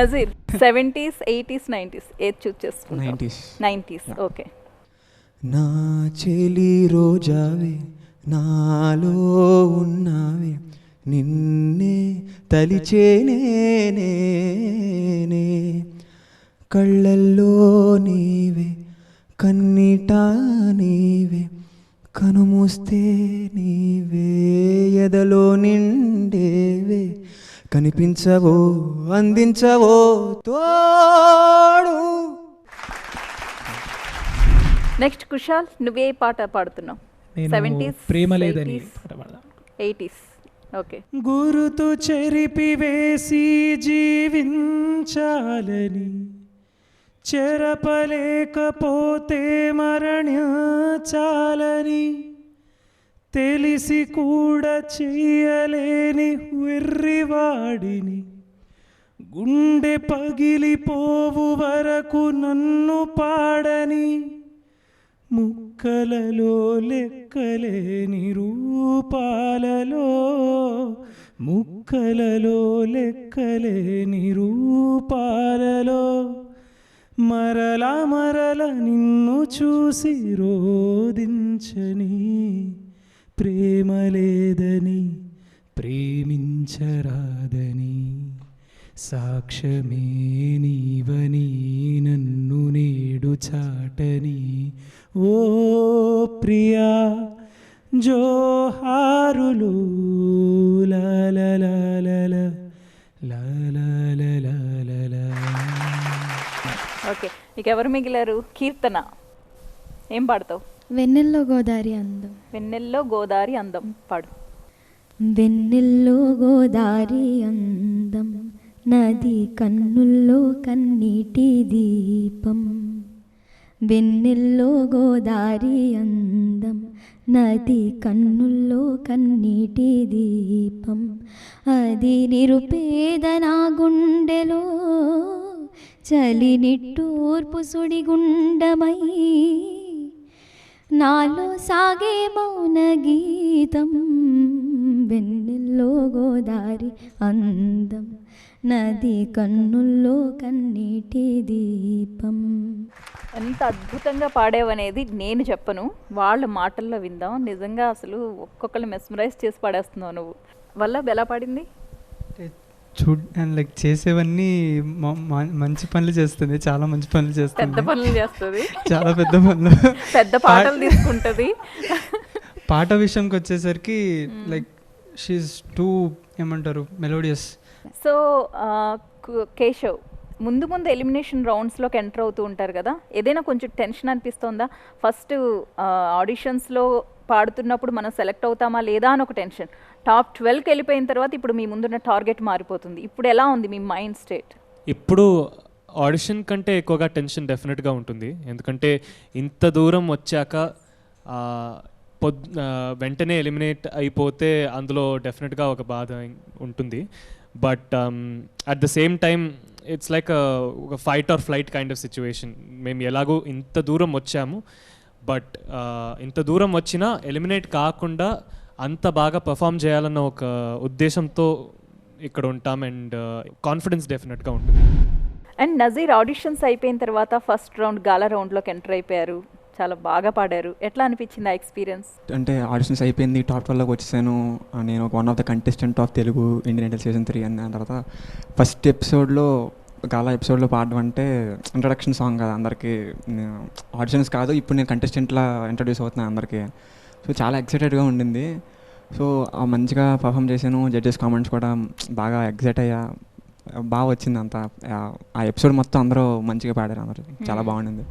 Nazir seventies eighties nineties ఏది చూస్ చేసుకుంటావు? Nineties nineties okay నా చెలి రోజావే నాలో ఉన్నావే నిన్నే తలిచేనే నేనే. కళ్ళల్లో నీవే కన్నిటా నీవే కనుమూస్తే నీవే ఎదలో నిండేవే కనిపించవో అందించవో తోడు. నెక్స్ట్ కుషాల్ నువ్వే పాట పాడుతున్నావు. నేను సెవెంటీస్ ప్రేమ లేదని. ఎయిటీస్ ఓకే గురుతు చెరిపివేసి జీవించాలని చెరపలేకపోతే మరణించాలని తెలిసి కూడా చెయ్యలేని వెర్రివాడిని. గుండె పగిలిపోవు వరకు నన్ను పాడని. ముక్కలలో లెక్కలేని రూపాలలో ముక్కలలో లెక్కలేని రూపాలలో. మరల మరల నిన్ను చూసి రోదించని ప్రేమ లేదని ప్రేమించరాదని సాక్ష్యమే నీవని నన్ను నేడు చాటని. ఓ ప్రియా జోహారులు ఓకే నీకు ఎవరు మిగిలారు? కీర్తన. ఏం పాడతావు? వెన్నెల్లో గోదారి అందం. వెన్నెల్లో గోదారి అందం. పాడు. వెన్నెల్లో గోదారి అందం. నది కన్నుల్లో కన్నీటి దీపం. వెన్నెల్లో గోదారి అందం. నది కన్నుల్లో కన్నీటి దీపం. అది నిరుపేద నా గుండెలో చలి నిట్టూర్పు సుడిగుండమై నాలో సాగే మౌన గీతం వెన్నెల్లో గోదారి అందం నది కన్నుల్లో కన్నీటి దీపం. ఎంత అద్భుతంగా పాడేవనేది నేను చెప్పను. వాళ్ళ మాటల్లో విందాం. నిజంగా అసలు ఒక్కొక్కరు మెస్మరైజ్ చేసి పాడేస్తున్నావు నువ్వు. వల్ల ఎలా పాడింది? చూడ్ అండ్ లైక్ చేసేవన్నీ మంచి పనులు చేస్తుంది చాలా మంచి పనులు పెద్ద చేస్తుంది పనులు చేస్తుంది చాలా పెద్ద పనులు పెద్ద పాటలు తీసుకుంటది పాట విషయంకి వచ్చేసరికి లైక్ షీఈ్ టూ ఏమంటారు మెలోడియస్ సో కేశవ్ ముందు ముందు ఎలిమినేషన్ రౌండ్స్లోకి ఎంటర్ అవుతూ ఉంటారు కదా? ఏదైనా కొంచెం టెన్షన్ అనిపిస్తుందా? ఫస్ట్ ఆడిషన్స్లో పాడుతున్నప్పుడు మనం సెలెక్ట్ అవుతామా లేదా అని ఒక టెన్షన్. టాప్ ట్వెల్వ్కి వెళ్ళిపోయిన తర్వాత ఇప్పుడు మీ ముందున్న టార్గెట్ మారిపోతుంది. ఇప్పుడు ఎలా ఉంది మీ మైండ్ స్టేట్? ఇప్పుడు ఆడిషన్ కంటే ఎక్కువగా టెన్షన్ డెఫినెట్గా ఉంటుంది. ఎందుకంటే ఇంత దూరం వచ్చాక పొద్ వెంటనే ఎలిమినేట్ అయిపోతే అందులో డెఫినెట్గా ఒక బాధ ఉంటుంది. But at the same time it's like ఒక fight or flight kind of situation మేము ఎలాగో ఇంత దూరం వచ్చాము బట్ ఇంత దూరం వచ్చినా ఎలిమినేట్ కాకుండా అంత బాగా పర్ఫామ్ చేయాలన్న ఒక ఉద్దేశంతో ఇక్కడ ఉంటాం అండ్ కాన్ఫిడెన్స్ డెఫినెట్గా ఉంటుంది. అండ్ నజీర్ ఆడిషన్స్ అయిపోయిన తర్వాత ఫస్ట్ రౌండ్ గాలా రౌండ్లోకి ఎంటర్ అయిపోయారు. చాలా బాగా పాడారు. ఎట్లా అనిపించింది ఆ ఎక్స్పీరియన్స్ అంటే ఆడిషన్స్ అయిపోయింది టాప్ ట్వెల్వ్లోకి వచ్చేసాను. నేను ఒక one of the contestant of Telugu Indian Idol season three అని దాని తర్వాత ఫస్ట్ ఎపిసోడ్లో గాలా ఎపిసోడ్లో పాడడం అంటే ఇంట్రడక్షన్ సాంగ్ కదా అందరికీ. ఆడిషన్స్ కాదు ఇప్పుడు నేను కంటెస్టెంట్లా ఇంట్రడ్యూస్ అవుతున్నాను అందరికీ. సో చాలా ఎక్సైటెడ్గా ఉండింది. సో ఆ మంచిగా పర్ఫామ్ చేశాను. జడ్జెస్ కామెంట్స్ కూడా బాగా ఎగ్జైట్ అయ్యా. బాగా వచ్చింది అంతా ఆ- ఆ ఎపిసోడ్ మొత్తం అందరూ మంచిగా పాడారు అందరూ. చాలా బాగుండింది.